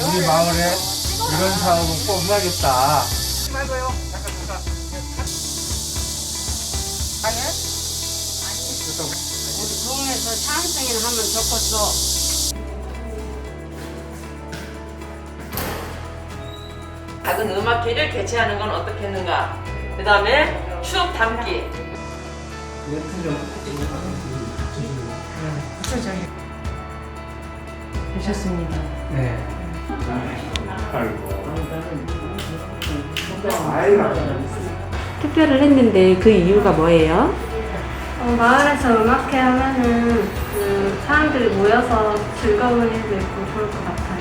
우리 마을에 이런 사업은 꼭 해야겠다. 말고요. 잠깐 잠깐. 아니? 우리 동네에서 사랑생이나 하면 좋겠어. 작은 음악회를 개최하는 건 어떻겠는가? 그 다음에 추억 담기. 되셨습니다. 네. 투표를 했는데 그 이유가 뭐예요? 어, 마을에서 음악회 하면은 그 사람들이 모여서 즐거운 일도 있고 좋을 것 같아요.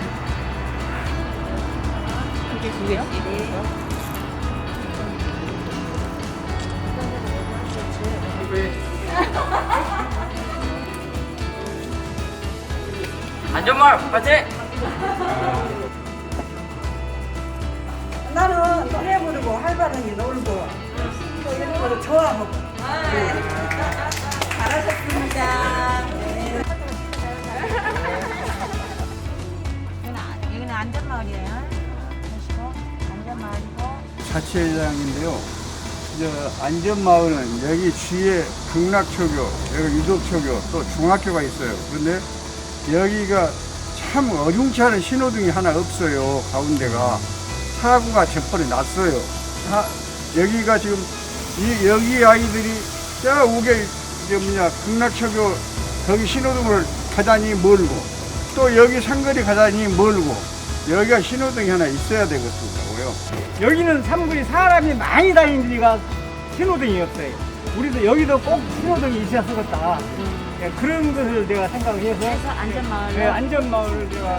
안전말 파이팅! 나는 노래 부르고 활발하게 놀고 또 이런 거를 좋아하고. 잘하셨습니다. 여기는 안전마을이에요. 보시고 안전마을이고 자치회장인데요. 저 안전마을은 여기 주위에 극락초교, 여기 유독초교, 또 중학교가 있어요. 그런데 여기가 참 어중차는 신호등이 하나 없어요. 가운데가 사고가 저번에 났어요. 사- 여기가 지금 이 여기 아이들이 저 우게 저 뭐냐 극락초교 거기 신호등을 가다니 멀고 또 여기 상거리 가다니 멀고 여기가 신호등이 하나 있어야 되겠더라고요. 여기는 삼거리 사람이 많이 다니는 데가 신호등이 없어요. 우리도 여기도 꼭 신호등이 있어야 쓰겠다. 예, 그런 것을 내가 생각을 해서 그래서 안전마을로? 예, 안전마을을 제가